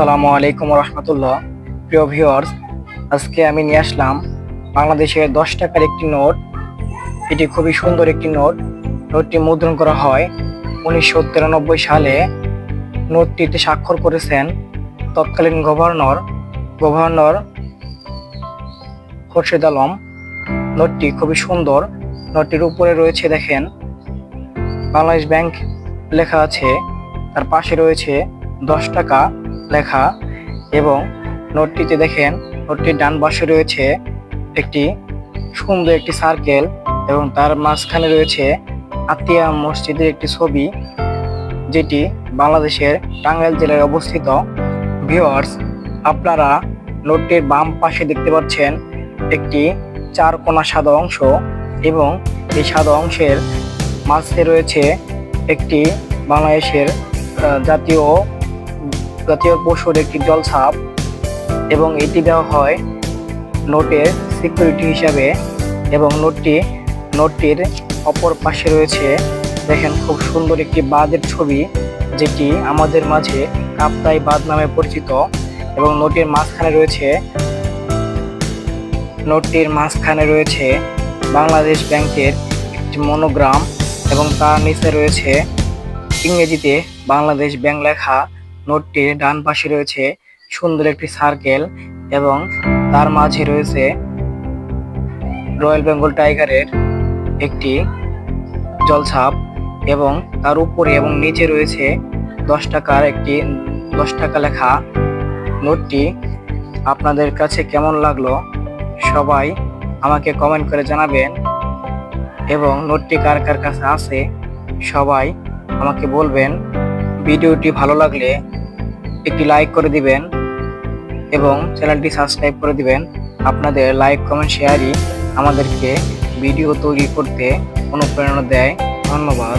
আসসালামু আলাইকুম রহমতুল্লাহ। প্রিয় ভিউয়ার্স আজকে আমি নিয়ে আসলাম বাংলাদেশের দশ টাকার একটি নোট। এটি খুবই সুন্দর একটি নোট। নোটটি মুদ্রণ করা হয় উনিশশো তিরানব্বই সালে। নোটটিতে স্বাক্ষর করেছেন তৎকালীন গভর্নর গভর্নর খোরশেদ আলম। নোটটি খুবই সুন্দর। নোটটির উপরে রয়েছে, দেখেন, বাংলাদেশ ব্যাংক লেখা আছে, তার পাশে রয়েছে দশ টাকা। লেখা এবং নোটটিতে দেখেন, নোটটির ডান পাশে রয়েছে একটি সুন্দর একটি সার্কেল এবং তার মাঝখানে রয়েছে আতিয়া মসজিদের একটি ছবি, যেটি বাংলাদেশের টাঙ্গাইল জেলায় অবস্থিত। ভিওয়ার্স আপনারা নোটটির বাম পাশে দেখতে পাচ্ছেন একটি চার কোণা সাদা অংশ এবং এই সাদা অংশের মাঝে রয়েছে একটি বাংলাদেশের জাতীয় জাতীয় পশুর একটি জলছাপ এবং এটি দেওয়া হয় নোটের সিকিউরিটি হিসাবে এবং নোটটি, নোটটির অপর পাশে রয়েছে, দেখেন খুব সুন্দর একটি বাঁধের ছবি যেটি আমাদের মাঝে কাপ্তাই বাঁধ নামে পরিচিত এবং নোটের মাঝখানে রয়েছে, নোটটির মাঝখানে রয়েছে বাংলাদেশ ব্যাংকের একটি মনোগ্রাম এবং তার নিচে রয়েছে ইংরেজিতে বাংলাদেশ ব্যাংক লেখা নোটটির ডান পাশে রয়েছে সুন্দর একটি সার্কেল এবং তার মাঝে রয়েছে রয়্যাল বেঙ্গল টাইগারের একটি জলছাপ এবং তার উপরে এবং নিচে রয়েছে দশ টাকার একটি, দশ টাকা লেখা নোটটি। আপনাদের কাছে কেমন লাগল সবাই আমাকে কমেন্ট করে জানাবেন এবং নোটটি কার কার কাছে আছে সবাই আমাকে বলবেন। ভিডিওটি ভালো লাগলে একটি লাইক করে দিবেন এবং চ্যানেলটি সাবস্ক্রাইব করে দিবেন। আপনাদের লাইক কমেন্ট শেয়ারই আমাদেরকে ভিডিও তৈরি করতে অনুপ্রেরণা দেয়। ধন্যবাদ।